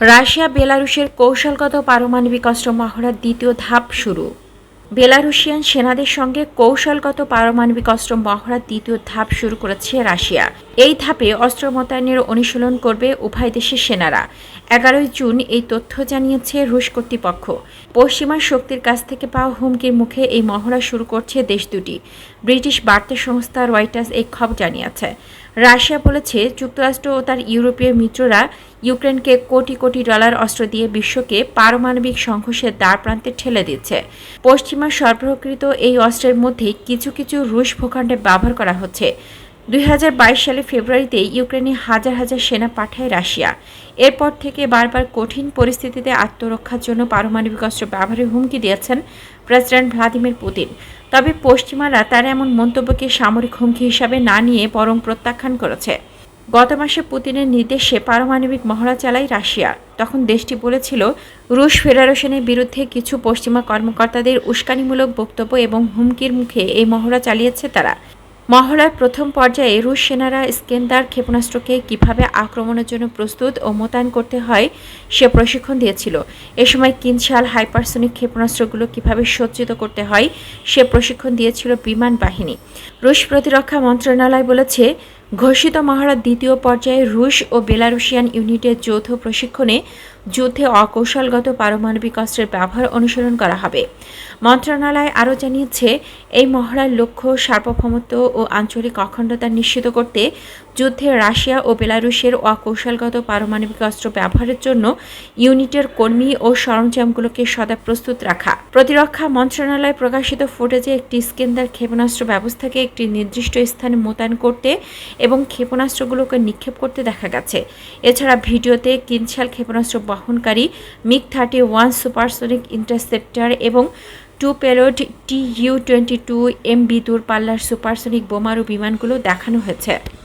Russia, বেলারুশের কৌশলগত পারমাণবিক অস্ত্র মহড়ার দ্বিতীয় ধাপ শুরু। বেলারুশিয়ান সেনাদের সঙ্গে কৌশলগত পারমাণবিক অস্ত্র মহড়ার দ্বিতীয় ধাপ শুরু করেছে রাশিয়া। এই ধাপে অস্ত্র মোতায়েনের অনুশীলন করবে উভয় দেশের সেনারা। এগারোই জুন এই তথ্য জানিয়েছে রুশ কর্তৃপক্ষ। পশ্চিমা শক্তির কাছ থেকে পাওয়া হুমকির মুখে এই মহড়া শুরু করছে দেশ দুটি। ব্রিটিশ বার্তা সংস্থা রয়টার্স এই খবর জানিয়েছে। রাশিয়া বলেছে যুক্তরাষ্ট্র ও তার ইউরোপীয় মিত্ররা ইউক্রেনকে কোটি কোটি ডলার অস্ত্র দিয়ে বিশ্বকে পারমাণবিক সংঘর্ষের দ্বার প্রান্তে ঠেলে দিচ্ছে। পশ্চিমা সরবরাহকৃত এই অস্ত্রের মধ্যে কিছু কিছু রুশ ভূখণ্ডে ব্যবহার করা হচ্ছে। দুই হাজার বাইশ সালে ফেব্রুয়ারিতে ইউক্রেনে হাজার হাজার সেনা পাঠায় রাশিয়া। এরপর থেকে বারবার কঠিন পরিস্থিতিতে আত্মরক্ষার জন্য পারমাণবিক অস্ত্র ব্যবহারের হুমকি দিয়েছেন প্রেসিডেন্ট ভ্লাদিমির পুতিন। তবে পশ্চিমারা তার এমন মন্তব্যকে সামরিক হুমকি হিসাবে না নিয়ে বরং প্রত্যাখ্যান করেছে। গত মাসে পুতিনের নির্দেশে পারমাণবিক মহড়া চালায় রাশিয়া। তখন দেশটি বলেছিল, রুশ ফেডারেশনের বিরুদ্ধে কিছু পশ্চিমা কর্মকর্তাদের উস্কানিমূলক বক্তব্য এবং হুমকির মুখে এই মহড়া চালিয়েছে তারা। মহড়ার প্রথম পর্যায়ে রুশ সেনারা স্কেন্দার ক্ষেপণাস্ত্রকে কীভাবে আক্রমণের জন্য প্রস্তুত ও মোতায়েন করতে হয় সে প্রশিক্ষণ দিয়েছিল। এ সময় কিনশাল হাইপারসনিক ক্ষেপণাস্ত্রগুলো কীভাবে সজ্জিত করতে হয় সে প্রশিক্ষণ দিয়েছিল বিমান বাহিনী। রুশ প্রতিরক্ষা মন্ত্রণালয় বলেছে ঘোষিত মহারাজ দ্বিতীয় পর্যায়ে রুশ ও বেলারুশিয়ান ইউনিটের যৌথ প্রশিক্ষণে যুদ্ধে অকৌশলগত পারমাণবিক অস্ত্রের ব্যবহার অনুসরণ করা হবে। মন্ত্রণালয় আরও জানিয়েছে, এই মহড়ার লক্ষ্য সার্বভৌমত্ব ও আঞ্চলিক অখণ্ডতা নিশ্চিত করতে যুদ্ধে রাশিয়া ও বেলারুশের অকৌশলগত পারমাণবিক অস্ত্র ব্যবহারের জন্য ইউনিটের কর্মী ও সরঞ্জামগুলোকে সদা প্রস্তুত রাখা। প্রতিরক্ষা মন্ত্রণালয় প্রকাশিত ফুটেজে একটি স্কেন্দার ক্ষেপণাস্ত্র ব্যবস্থাকে একটি নির্দিষ্ট স্থানে মোতায়েন করতে এবং ক্ষেপণাস্ত্রগুলোকে নিক্ষেপ করতে দেখা গেছে। এছাড়া ভিডিওতে কিনশাল ক্ষেপণাস্ত্র বহনকারী MiG thirty one supersonic interceptor এবং two payload T U twenty two M B দূরপাল্লার সুপারসনিক বোমারু বিমানগুলো দেখানো হয়েছে।